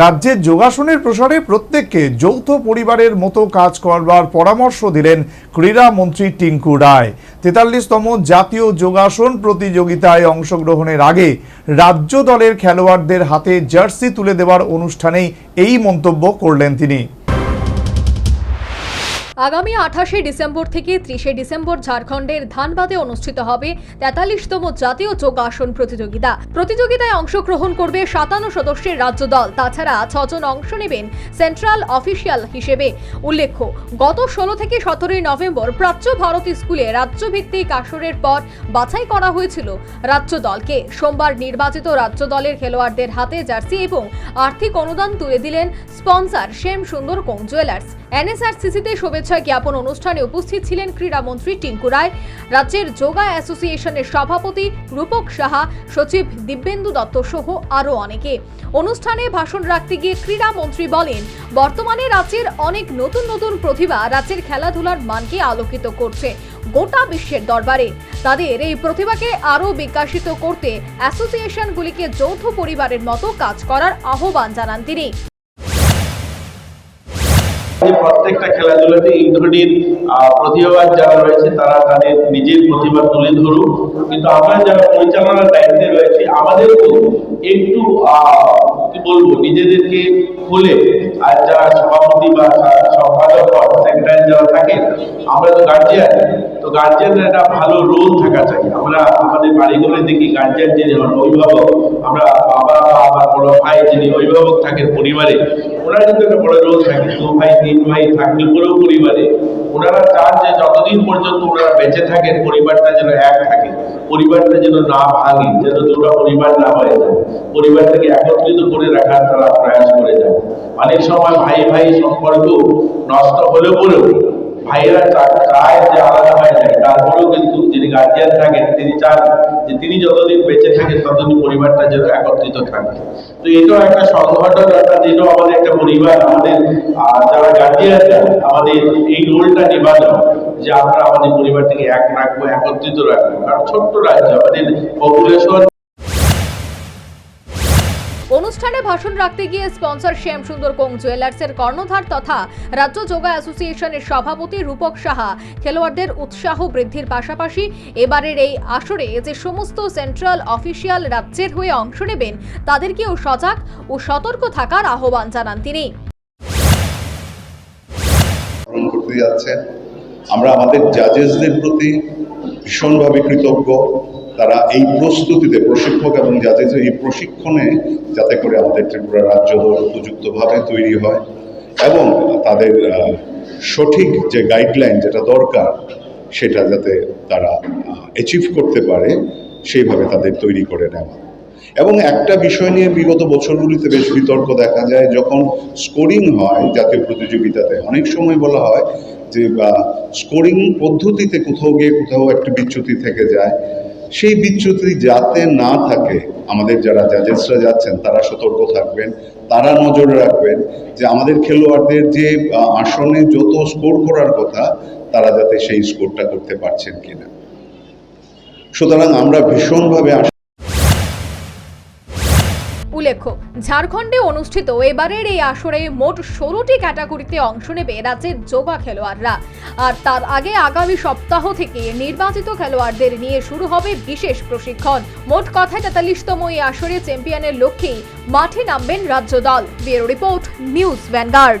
রাজ্যের যোগাসনের প্রসারে প্রত্যেককে যৌথ পরিবারের মতো কাজ করবার পরামর্শ দিলেন ক্রীড়া মন্ত্রী টিঙ্কু রায়। তেতাল্লিশতম জাতীয় যোগাসন প্রতিযোগিতায় অংশগ্রহণের আগে রাজ্য দলের খেলোয়াড়দের হাতে জার্সি তুলে দেওয়ার অনুষ্ঠানেই এই মন্তব্য করলেন তিনি। আগামী আঠাশে ডিসেম্বর থেকে ত্রিশে ডিসেম্বর ঝাড়খণ্ডের ধানবাদে অনুষ্ঠিত হবে তেতাল্লিশতম জাতীয় যোগাসন প্রতিযোগিতা। প্রতিযোগিতায় অংশগ্রহণ করবে সাতান্ন সদস্যের রাজ্য দল। তাছাড়া ছজন অংশ নেবেন সেন্ট্রাল অফিসিয়াল হিসেবে। উল্লেখ্য, গত ষোলো থেকে সতেরোই নভেম্বর প্রাচ্য ভারতী স্কুলে রাজ্যভিত্তিক আসরের পর বাছাই করা হয়েছিল রাজ্য দলকে। সোমবার নির্বাচিত রাজ্য দলের খেলোয়াড়দের হাতে জার্সি এবং আর্থিক অনুদান তুলে দিলেন স্পন্সর শ্যাম সুন্দর কোং জুয়েলার্স। এনএসআরসিসিতে শুভেচ্ছা জ্ঞাপন অনুষ্ঠানে উপস্থিত ছিলেন ক্রীড়ামন্ত্রী টিঙ্কু রায়, রাজ্যের যোগা অ্যাসোসিয়েশনের সভাপতি রূপক সাহা, সচিব দিব্যেন্দু দত্ত সহ আরও অনেকে। অনুষ্ঠানে ভাষণ রাখতে গিয়ে ক্রীড়ামন্ত্রী বলেন, বর্তমানে রাজ্যের অনেক নতুন নতুন প্রতিভা রাজ্যের খেলাধুলার মানকে আলোকিত করছে গোটা বিশ্বের দরবারে। তাদের এই প্রতিভাকে আরও বিকশিত করতে অ্যাসোসিয়েশনগুলিকে যৌথ পরিবারের মতো কাজ করার আহ্বান জানান তিনি। প্রত্যেকটা খেলাধুলাতে এই ধরনের প্রতিভাবাদ যারা রয়েছে, তারা তাদের নিজের প্রতিভা তুলে ধরুক। কিন্তু আমরা যারা পরিচালনার দায়িত্বে রয়েছে আমাদেরও একটু কি বলব, নিজেদেরকে খুলে। আর যারা সভাপতি বা সম্পাদক সম্পাদক সেক্রেটারি যারা থাকেন, আমরা তো গার্জিয়ান তো গার্জিয়ানের একটা ভালো রোল থাকা চাই। আমরা আমাদের বাড়িঘরে দেখি গার্জিয়ান যিনি হন, অভিভাবক। আমরা বাবা বা আমার বড় ভাই যিনি অভিভাবক থাকেন পরিবারে, ওনার কিন্তু একটা বড় রোল থাকে। দু ভাই, তিন ভাই থাকলে পুরো পরিবারে। ওনারা চান যে যতদিন পর্যন্ত ওনারা বেঁচে থাকেন, পরিবারটা যেন এক থাকে। পরিবারটা যেন না ভাঙে, যেন দুটো পরিবার না হয়ে যায়। পরিবারটাকে একত্রিত করে রাখার তারা প্রয়াস করে যায়। অনেক সময় ভাই ভাই সম্পর্ক নষ্ট হলে পরেও ভাইয়েরা চায় যে আলাদা গার্জিয়ান থাকেন, তিনি চান যে তিনি যতদিন বেঁচে থাকেন ততদিন পরিবারটা যেন একত্রিত থাকে। তো এটাও একটা সংগঠন একটা এটাও আমাদের একটা পরিবার, আমাদের যারা গার্জিয়ানরা আমাদের এই রোলটা নিবানো যে আমরা আমাদের পরিবারটাকে এক রাখব, একত্রিত রাখব। কারণ ছোট্ট রাজ্য, আমাদের পপুলেশন অনুষ্ঠানে ভাষণ রাখতে গিয়ে স্পন্সর শ্যাম সুন্দর কোং জুয়েলার্সের কর্ণধার তথা রাজ্য যোগা অ্যাসোসিয়েশনের সভাপতি রূপক সাহা খেলোয়াড়দের উৎসাহ বৃদ্ধির পাশাপাশি এবারের এই আসরে যে সমস্ত সেন্ট্রাল অফিসিয়াল রাজ্যের হয়ে অংশ নেবেন, তাদেরকেও সজাগ ও সতর্ক থাকার আহ্বান জানান তিনি। আমরা আমাদের জাজেসদের প্রতি ভীষণভাবে কৃতজ্ঞ। তারা এই প্রস্তুতিতে প্রশিক্ষক এবং জাজেসের এই প্রশিক্ষণে যাতে করে আমাদের ত্রিপুরা রাজ্য দল উপযুক্তভাবে তৈরি হয় এবং তাদের সঠিক যে গাইডলাইন যেটা দরকার সেটা যাতে তারা অ্যাচিভ করতে পারে, সেইভাবে তাদের তৈরি করে নেওয়া। এবং একটা বিষয় নিয়ে বিগত বছরগুলিতে বেশ বিতর্ক দেখা যায়, যখন স্কোরিং হয় জাতীয় প্রতিযোগিতাতে, অনেক সময় বলা হয় যে স্কোরিং পদ্ধতিতে কোথাও গিয়ে কোথাও একটা বিচ্যুতি থেকে যায়। সেই বিচ্যুতি যাতে না থাকে, আমাদের যারা জাজেসরা যাচ্ছেন, তারা সতর্ক থাকবেন, তারা নজর রাখবেন যে আমাদের খেলোয়াড়দের যে আসনে যত স্কোর করার কথা, তারা যাতে সেই স্কোরটা করতে পারছেন কিনা। সুতরাং আমরা ভীষণভাবে উল্লেখ্য, ঝাড়খণ্ডে অনুষ্ঠিত এবারের এই আসরে মোট ষোলোটি ক্যাটাগরিতে অংশ নেবে রাজ্যের যোগা খেলোয়াড়রা। আর তার আগে আগামী সপ্তাহ থেকে নির্বাচিত খেলোয়াড়দের নিয়ে শুরু হবে বিশেষ প্রশিক্ষণ। মোট কথায় তেতাল্লিশতম এই আসরে চ্যাম্পিয়নের লক্ষ্যেই মাঠে নামবেন রাজ্য দল ব্যুরো রিপোর্ট, নিউজ ভ্যানগার্ড।